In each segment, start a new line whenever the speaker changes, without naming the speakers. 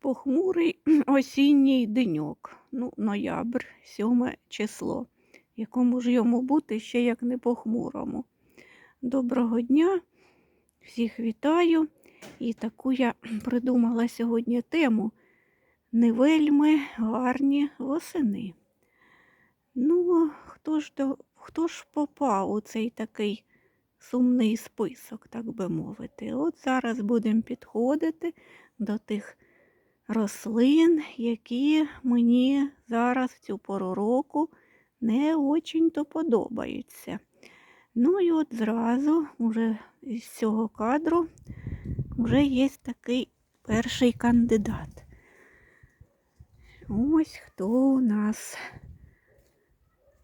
Похмурий осінній деньок, ну, ноябрь, 7 число. Якому ж йому бути ще як не похмурому. Доброго дня, всіх вітаю. І таку я придумала сьогодні тему не вельми гарні восени. Ну, хто ж, до, хто ж попав у цей такий сумний список, так би мовити? От зараз будемо підходити до тих рослин, які мені зараз в цю пору року не очень-то подобаються. Ну і от зразу, уже з цього кадру, вже є такий перший кандидат. Ось хто у нас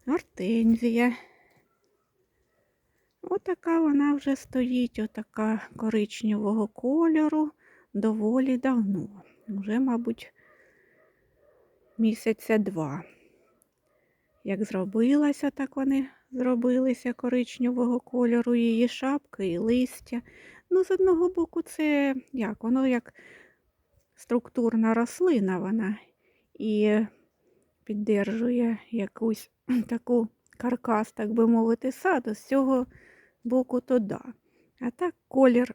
Гортензія. Отака вона вже стоїть, отака коричневого кольору доволі давно. Вже, мабуть, місяця два. Як зробилася, так вони зробилися коричневого кольору її шапки і листя. Ну, з одного боку, це як? Воно як структурна рослина вона і піддержує якусь таку каркас, так би мовити, саду. З цього боку то да. А так колір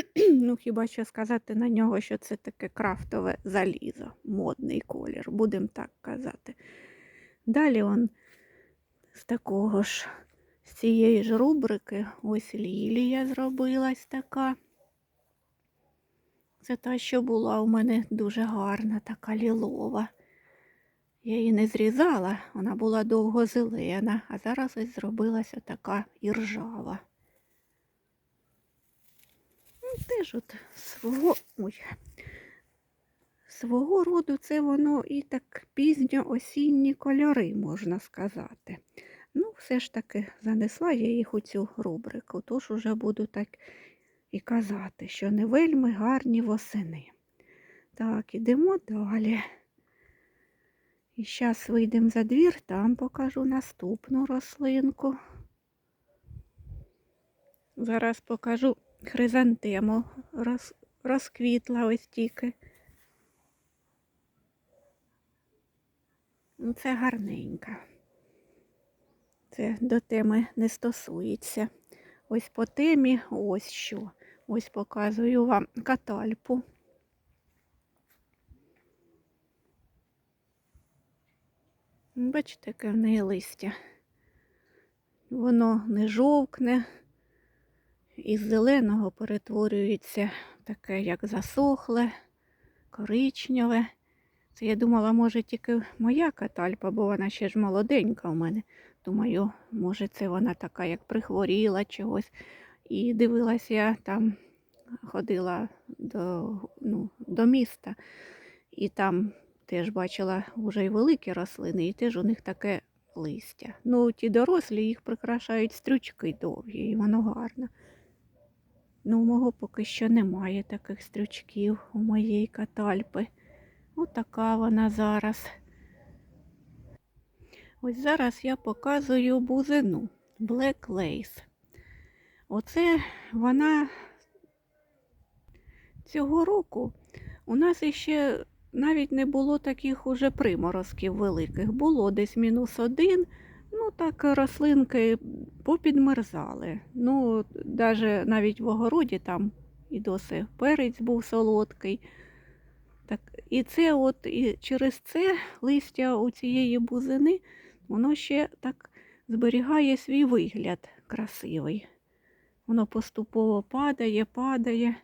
ну, хіба що сказати на нього, що це таке крафтове залізо, модний колір, будемо так казати. Далі он з такого ж, з цієї ж рубрики, ось лілія зробилась така. Це та, що була у мене дуже гарна, така лілова. Я її не зрізала, вона була довго зелена, а зараз ось зробилася така іржава теж от свого ой, свого роду це воно і так пізньо осінні кольори, можна сказати. Ну, все ж таки занесла я їх у цю рубрику, тож уже буду так і казати, що не вельми гарні восени. Так, ідемо далі. І зараз вийдемо за двір, там покажу наступну рослинку. Зараз покажу хризантему роз, розквітла ось тільки. Ну, Це гарненька. Це до теми не стосується. Ось по темі ось що. Ось показую вам катальпу. Бачите, яке в неї листя. Воно не жовкне із зеленого перетворюється таке, як засохле, коричневе. Це я думала, може, тільки моя катальпа, бо вона ще ж молоденька у мене. Думаю, може, це вона така, як прихворіла чогось. І дивилася, я там ходила до ну, до міста, і там теж бачила вже й великі рослини, і теж у них таке листя. Ну, ті дорослі їх прикрашають стрючки довгі, і воно гарно. Ну, мого поки що немає таких стрючків у моєї катальпи. Отака вона зараз. Ось зараз я показую бузину Black Lace. Оце вона цього року у нас іще навіть не було таких уже приморозків великих. Було десь мінус один. Так рослинки попідмерзали. Ну, даже навіть в огороді там і досі перець був солодкий. Так, І це от, і через це листя у цієї бузини, воно ще так зберігає свій вигляд красивий. Воно поступово падає, падає.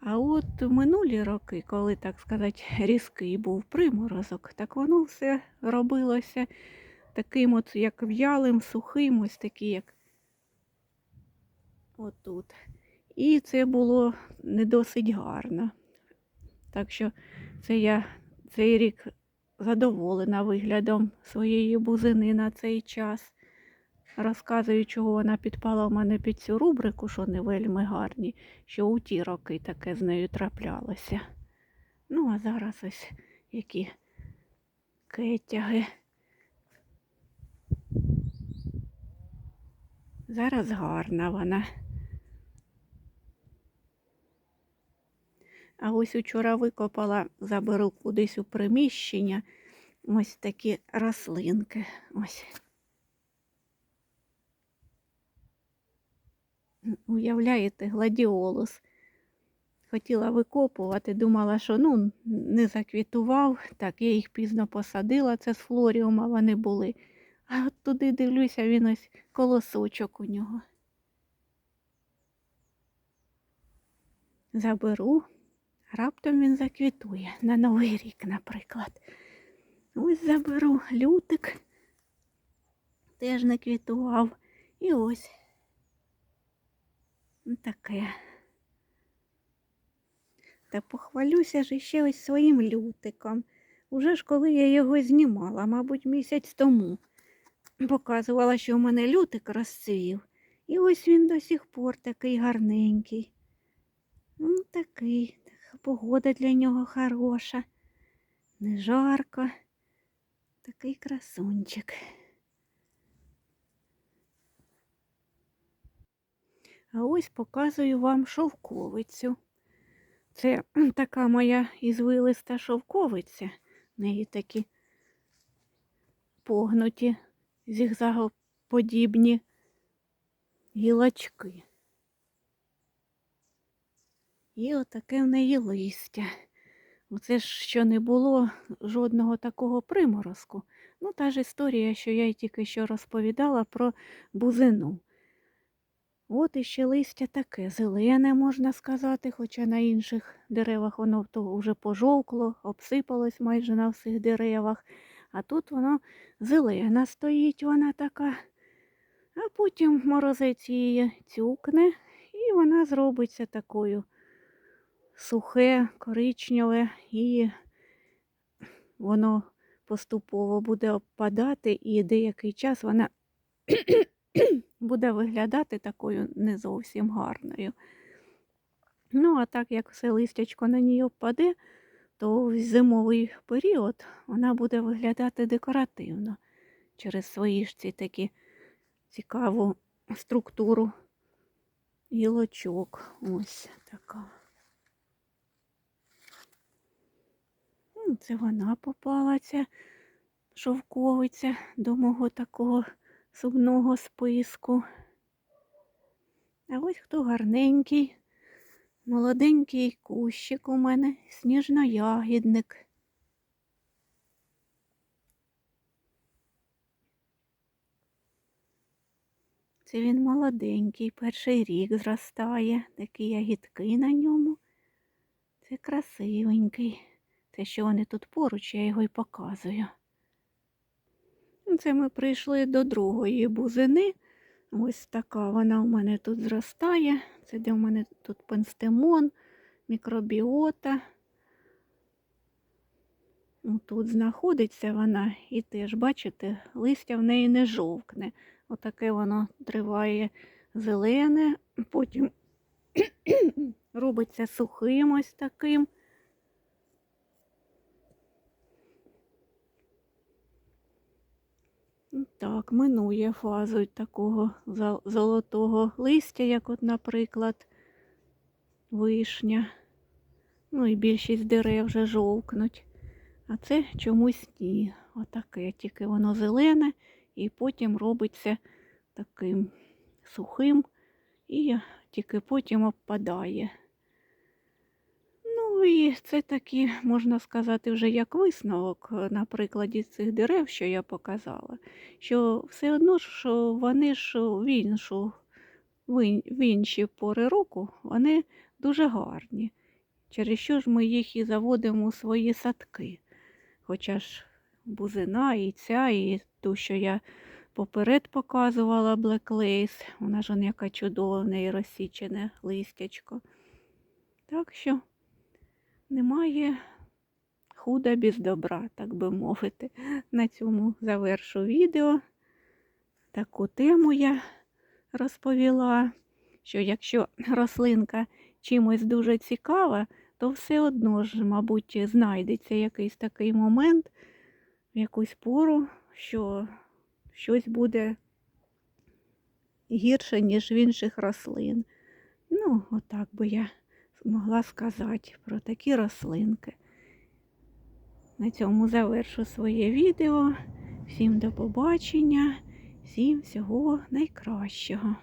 А от минулі роки, коли, так сказати, різкий був приморозок, так воно все робилося таким от, як в'ялим, сухим, ось такий, як отут. І це було не досить гарно. Так що це я цей рік задоволена виглядом своєї бузини на цей час. Розказую, чого вона підпала в мене під цю рубрику, що не вельми гарні, що у ті роки таке з нею траплялося. Ну, а зараз ось які кетяги. Зараз гарна вона. А ось учора викопала, заберу кудись у приміщення. Ось такі рослинки. Ось. Уявляєте, гладіолус. Хотіла викопувати, думала, що ну, не заквітував. Так, я їх пізно посадила, це з флоріума вони були. А от туди дивлюся, він ось колосочок у нього. Заберу, раптом він заквітує на Новий рік, наприклад. Ось заберу лютик, теж не квітував. І ось таке. Та похвалюся ж ще ось своїм лютиком. Уже ж коли я його знімала, мабуть, місяць тому. Показувала, що в мене лютик розцвів. І ось він до сих пор такий гарненький. Ну, такий, погода для нього хороша. Не жарко. Такий красунчик. А ось показую вам шовковицю. Це така моя ізвилиста шовковиця. В неї такі погнуті, зігзагоподібні гілочки. І отаке в неї листя. Оце ж що не було жодного такого приморозку. Ну, та ж історія, що я й тільки що розповідала про бузину. От іще листя таке, зелене, можна сказати, хоча на інших деревах воно вже пожовкло, обсипалось майже на всіх деревах. А тут воно зелена стоїть, вона така. А потім морозець її цюкне, і вона зробиться такою сухе, коричневе, і воно поступово буде обпадати, і деякий час вона буде виглядати такою не зовсім гарною. Ну, а так як все листячко на ній обпаде, то в зимовий період вона буде виглядати декоративно через свої ж ці такі цікаву структуру гілочок. Ось така. Ну, Це вона попала, ця шовковиця до мого такого сумного списку. А ось хто гарненький, молоденький кущик у мене, сніжноягідник. Це він молоденький, перший рік зростає, такі ягідки на ньому. Це красивенький. Це що вони тут поруч, я його й показую. Це ми прийшли до другої бузини. Ось така вона у мене тут зростає. Це де у мене тут пенстемон, мікробіота. Ну, Тут знаходиться вона і теж, бачите, листя в неї не жовкне. Отаке воно триває зелене, потім робиться сухим ось таким. Так, минує фазу такого золотого листя, як, от, наприклад, вишня. Ну і більшість дерев вже жовкнуть. А це чомусь ні. Отаке, тільки воно зелене і потім робиться таким сухим і тільки потім обпадає. І це такі, можна сказати, вже як висновок на прикладі цих дерев, що я показала, що все одно що вони ж в іншу, в інші пори року вони дуже гарні. Через що ж ми їх і заводимо у свої садки. Хоча ж бузина і ця, і ту, що я поперед показувала Black Lace, вона ж яка чудова, неї розсічене листячко. Так що немає худа без добра, так би мовити. На цьому завершу відео. Таку тему я розповіла, що якщо рослинка чимось дуже цікава, то все одно ж, мабуть, знайдеться якийсь такий момент, в якусь пору, що щось буде гірше, ніж в інших рослин. Ну, отак би я могла сказати про такі рослинки. На цьому завершу своє відео. Всім до побачення, всім всього найкращого.